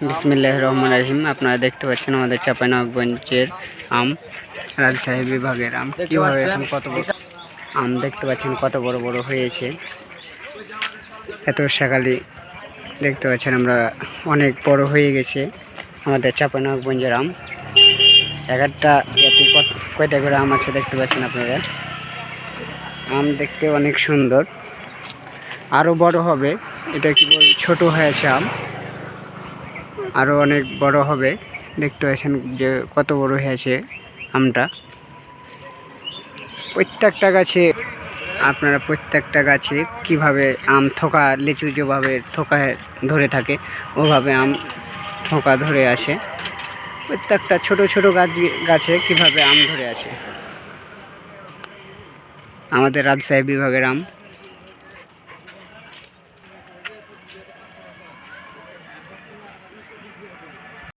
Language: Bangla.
বিসমিল্লাহ রহমান রহিম। আপনারা দেখতে পাচ্ছেন আমাদের চাপাইনবাবগঞ্জের আম রাজশাহী বিভাগের আম। কীভাবে এখন কত বড় আম দেখতে পাচ্ছেন কত বড় বড় হয়েছে। এত সকালে দেখতে পাচ্ছেন আমরা অনেক বড় হয়ে গেছে আমাদের চাপাইনবাবগঞ্জের আম। এক একটা এতে কয়টা করে আম আছে দেখতে পাচ্ছেন আপনারা? আম দেখতে অনেক সুন্দর। আরও বড় হবে এটা কি বল ছোট হয়েছে আম। আরও অনেক বড় হবে। দেখতে পাচ্ছেন যে কত বড় হয়েছে আমটা। প্রত্যেকটা গাছে, আপনারা প্রত্যেকটা গাছে কীভাবে আম থোকা, লিচু যেভাবে থোকা ধরে থাকে, ওভাবে আম থোকা ধরে আসে। প্রত্যেকটা ছোট ছোট গাছ, গাছে কীভাবে আম ধরে আসে। আমাদের রাজশাহী বিভাগের আম।